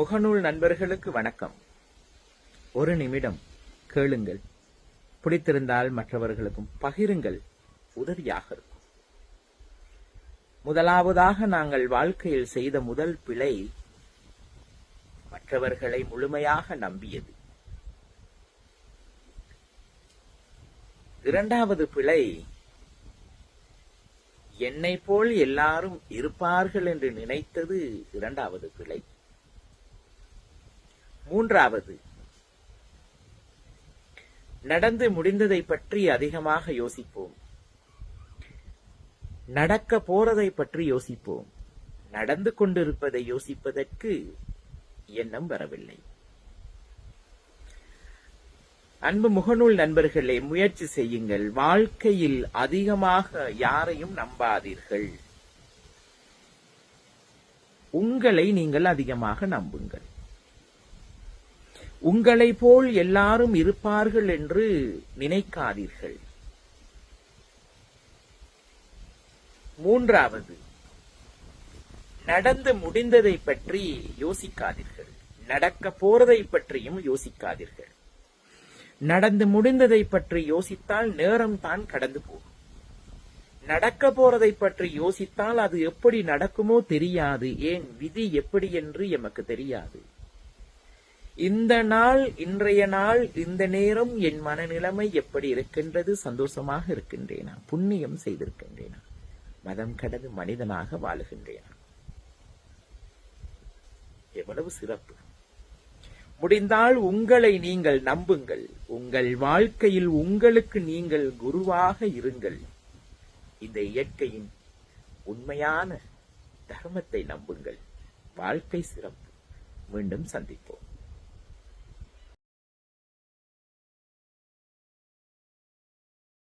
முகநூல் நண்பர்களுக்கு வணக்கம். ஒரு நிமிடம் கேளுங்கள். பிடித்திருந்தால் மற்றவர்களுக்கும் பகிருங்கள். உதவியாக இருக்கும். முதலாவதாக நாங்கள் வாழ்க்கையில் செய்த முதல் பிழை மற்றவர்களை முழுமையாக நம்பியது. இரண்டாவது பிழை என்னை போல் எல்லாரும் இருப்பார்கள் என்று நினைத்தது இரண்டாவது பிழை. மூன்றாவது. நடந்து முடிந்ததை பற்றி அதிகமாக யோசிப்போம். நடக்க போறதை பற்றி யோசிப்போம். நடந்து கொண்டிருப்பதை யோசிப்பதற்கு எண்ணம் வரவில்லை. அன்பு முகநூல் நண்பர்களே முயற்சி செய்யுங்கள். வாழ்க்கையில் அதிகமாக யாரையும் நம்பாதீர்கள். உங்களை நீங்கள் அதிகமாக நம்புங்கள். உங்களை போல் எல்லாரும் இருப்பார்கள் என்று நினைக்காதீர்கள். மூன்றாவது நடந்து முடிந்ததை பற்றி யோசிக்காதீர்கள். நடக்க போறதை பற்றியும் யோசிக்காதீர்கள். நடந்து முடிந்ததை பற்றி யோசித்தால் நேரம் தான் கடந்து போகும். நடக்க போறதை பற்றி யோசித்தால் அது எப்படி நடக்குமோ தெரியாது. ஏன்? விதி எப்படி என்று எமக்கு தெரியாது. இந்த நாள் இன்றைய நாள் இந்த நேரம் என் மனநிலைமை எப்படி இருக்கின்றது? சந்தோஷமாக இருக்கின்றேனா? புண்ணியம் செய்திருக்கின்றேனா? மதம் கடந்து மனிதனாக வாழுகின்றேனா? எவ்வளவு சிறப்பு. முடிந்தால் உங்களை நீங்கள் நம்புங்கள். உங்கள் வாழ்க்கையில் உங்களுக்கு நீங்கள் குருவாக இருங்கள். இந்த இயற்கையின் உண்மையான தர்மத்தை நம்புங்கள். வாழ்க்கை சிறப்பு. மீண்டும் சந்திப்போம்.